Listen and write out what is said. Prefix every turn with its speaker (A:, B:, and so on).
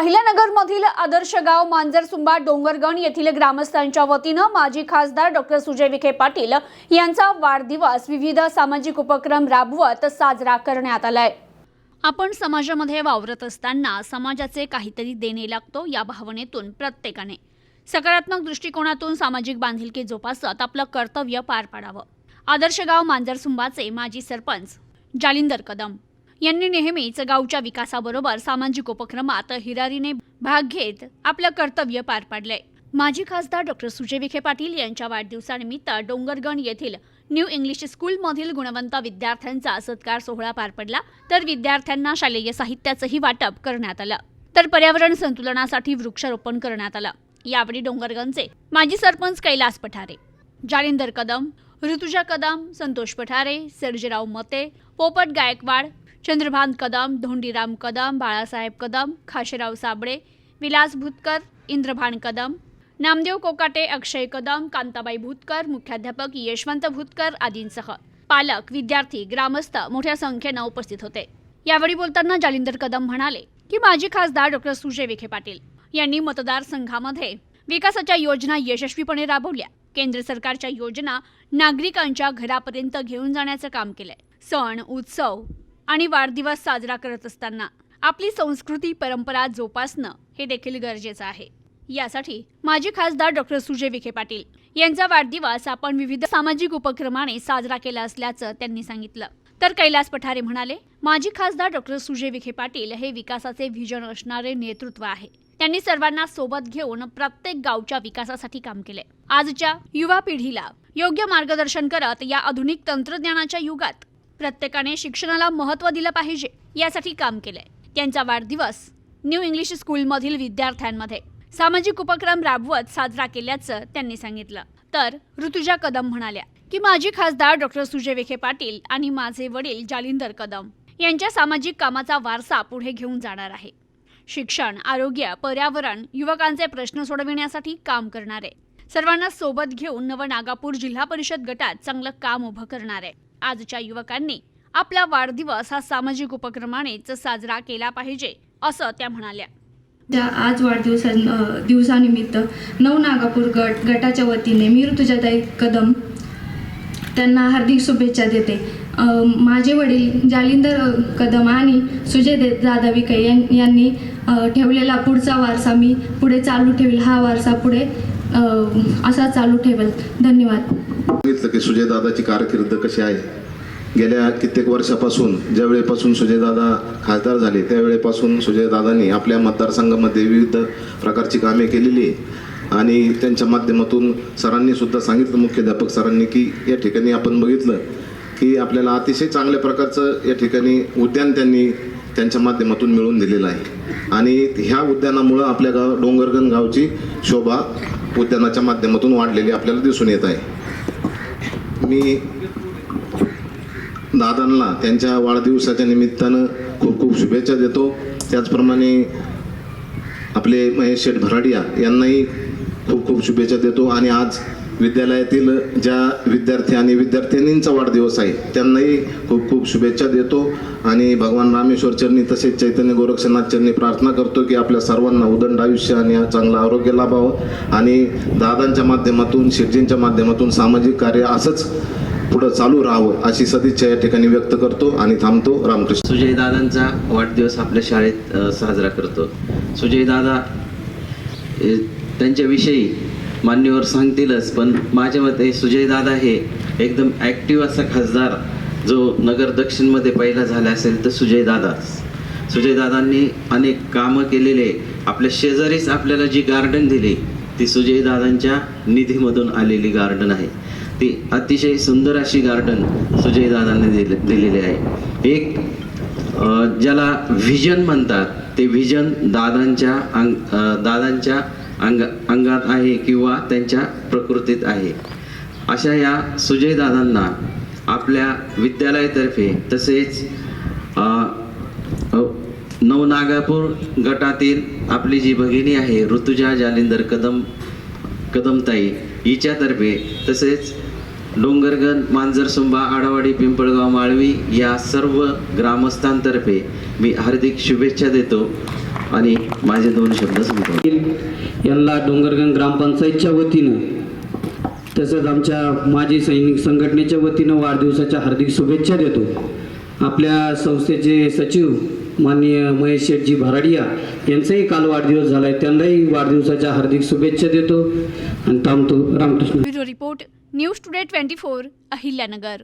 A: अहिल्यानगरमधील आदर्श गाव मांजरसुंबा डोंगरगण येथील ग्रामस्थांच्या वतीनं माजी खासदार डॉक्टर सुजय विखे पाटील यांचा वाढदिवस विविध सामाजिक उपक्रम राबवत साजरा करण्यात आलाय. आपण समाजामध्ये वावरत असताना समाजाचे काहीतरी देणे लागतो या भावनेतून प्रत्येकाने. सकारात्मक दृष्टिकोनातून सामाजिक बांधिलकी जोपासत आपलं कर्तव्य पार पाडावं. आदर्श गाव मांजरसुंबाचे माजी सरपंच जालिंदर कदम. यांनी नेहमीच गावच्या विकासाबरोबर सामाजिक उपक्रमात हिरारीने भाग घेत आपलं कर्तव्य पार पाडलंय माजी खासदार डॉक्टर सुजय विखे पाटील यांच्या वाढदिवसानिमित्त डोंगरगण येथील न्यू इंग्लिश स्कूलमधील गुणवंत विद्यार्थ्यांचा सत्कार सोहळा पार पडला. तर विद्यार्थ्यांना शालेय साहित्याचंही वाटप करण्यात आलं. तर पर्यावरण संतुलनासाठी वृक्षारोपण करण्यात आलं. यावेळी डोंगरगणचे माजी सरपंच कैलास पठारे जालिंदर कदम ऋतुजा कदम संतोष पठारे सर्जेराव मते पोपट गायकवाड चंद्रभान कदम धोंडीराम कदम बाळासाहेब कदम खाशेराव साबळे विलास भुतकर इंद्रभान कदम नामदेव कोकाटे अक्षय कदम कांताबाई भूतकर मुख्याध्यापक यशवंत भुतकर आदींसह पालक विद्यार्थी ग्रामस्थ मोठ्या संख्येनं उपस्थित होते. यावेळी बोलताना जालिंदर कदम म्हणाले की माजी खासदार डॉक्टर सुजय विखे पाटील यांनी मतदारसंघामध्ये विकासाच्या योजना यशस्वीपणे राबवल्या. केंद्र सरकारच्या योजना नागरिकांच्या घरापर्यंत घेऊन जाण्याचं काम केलंय. सण उत्सव आणि वाढदिवस साजरा करत असताना आपली संस्कृती परंपरा जोपासणं हे देखील गरजेचं आहे. यासाठी माजी खासदार डॉक्टर सुजय विखे पाटील यांचा वाढदिवस आपण विविध सामाजिक उपक्रमाने साजरा केला असल्याचं त्यांनी सांगितलं. तर कैलास पठारे म्हणाले माजी खासदार डॉक्टर सुजय विखे पाटील हे विकासाचे व्हिजन असणारे नेतृत्व आहे. त्यांनी सर्वांना सोबत घेऊन प्रत्येक गावच्या विकासासाठी काम केले. आजच्या युवा पिढीला योग्य मार्गदर्शन करत या आधुनिक तंत्रज्ञानाच्या युगात प्रत्येकाने शिक्षणाला महत्त्व दिलं पाहिजे यासाठी काम केलंय. त्यांचा वाढदिवस न्यू इंग्लिश स्कूलमधील विद्यार्थ्यांमध्ये. सामाजिक उपक्रम राबवत साजरा केल्याचं त्यांनी सांगितलं. तर ऋतुजा कदम म्हणाल्या की माजी खासदार डॉक्टर सुजय विखे पाटील आणि माझे वडील जालिंदर कदम यांच्या सामाजिक कामाचा वारसा पुढे घेऊन जाणार आहे. शिक्षण आरोग्य पर्यावरण युवकांचे प्रश्न सोडविण्यासाठी काम करणारे. सर्वांना सोबत घेऊन नवनागापूर जिल्हा परिषद गटात चांगलं काम उभं करणार. आहे आजच्या युवकांनी आपला वाढदिवस हा सामाजिक उपक्रमानेच साजरा केला पाहिजे असं त्या म्हणाल्या.
B: त्या आज वाढदिवसा दिवसानिमित्त नवनागापूर गट गटाच्या वतीने मी ऋतुजाताई कदम त्यांना हार्दिक शुभेच्छा देते. माझे वडील जालिंदर कदम आणि सुजय दे दादा विखे यां यांनी ठेवलेला पुढचा वारसा मी पुढे चालू ठेवेल. हा वारसा पुढे असा चालू ठेवेल. धन्यवाद.
C: सांगितलं की सुजयदादाची कारकीर्द कशी आहे? गेल्या कित्येक वर्षापासून ज्या वेळेपासून सुजयदादा खासदार झाले त्यावेळेपासून सुजयदादांनी आपल्या मतदारसंघामध्ये विविध प्रकारची कामे केलेली आहे. आणि त्यांच्या माध्यमातून सरांनी सुद्धा सांगितलं मुख्याध्यापक सरांनी की या ठिकाणी आपण बघितलं की आपल्याला अतिशय चांगल्या प्रकारचं या ठिकाणी उद्यान त्यांनी त्यांच्या माध्यमातून मिळवून दिलेलं आहे. आणि ह्या उद्यानामुळं आपल्या गाव डोंगरगण गावची शोभा उद्यानाच्या माध्यमातून वाढलेली आपल्याला दिसून येत आहे. मी दादांना त्यांच्या वाढदिवसाच्या निमित्तानं खूप खूप शुभेच्छा देतो. त्याचप्रमाणे आपले महेश शेठ भराडिया यांनाही खूप खूप शुभेच्छा देतो. आणि आज विद्यालयातील ज्या विद्यार्थी आणि विद्यार्थिनींचा वाढदिवस आहे त्यांनाही खूप खूप शुभेच्छा देतो आणि भगवान रामेश्वर चरणी तसेच चैतन्य गोरक्षनाथ चरणी प्रार्थना करतो की आपल्या सर्वांना उदंड आयुष्य आणि चांगलं आरोग्य लाभावं. आणि दादांच्या माध्यमातून शिर्जींच्या माध्यमातून सामाजिक कार्य असंच पुढं चालू राहावं अशी सदिच्छा या ठिकाणी व्यक्त करतो आणि थांबतो. रामकृष्ण.
D: सुजयदादांचा वाढदिवस आपल्या शाळेत साजरा करतो. सुजय दादा त्यांच्याविषयी मान्यवर सांगतीलच पण माझ्या मते सुजयदादा हे एकदम ॲक्टिव्ह असा खासदार जो नगर दक्षिणमध्ये पहिला झाला असेल तर सुजयदादाच सुजयदादांनी अनेक कामं केलेले आपल्या शेजारीच आपल्याला जी गार्डन दिली ती सुजयदादांच्या निधीमधून आलेली गार्डन आहे. ती अतिशय सुंदर अशी गार्डन सुजयदादांनी दिले दिलेली आहे. एक ज्याला व्हिजन म्हणतात ते व्हिजन दादांच्या अंग दादांच्या अंग अंगात आहे किंवा त्यांच्या प्रकृतीत आहे. अशा या सुजयदादांना आपल्या विद्यालयातर्फे तसेच नवनागापूर गटातील आपली जी भगिनी आहे ऋतुजा जालिंदर कदम कदमताई हिच्यातर्फे तसेच डोंगरगण मांजरसुंबा आडावाडी पिंपळगाव माळवी या सर्व ग्रामस्थांतर्फे मी हार्दिक शुभेच्छा देतो. आणि माझे दोन शब्द संपवतो
E: यांना डोंगरगण ग्रामपंचायतच्या वतीनं तसंच आमच्या माजी सैनिक संघटनेच्या वतीनं वाढदिवसाच्या हार्दिक शुभेच्छा देतो. आपल्या संस्थेचे सचिव माननीय महेश शेठजी भराडिया यांचाही काल वाढदिवस झाला आहे त्यांनाही वाढदिवसाच्या हार्दिक शुभेच्छा देतो. आणि थांबतो. Ramakrishna.
A: Report news today twenty four Ahilyanagar.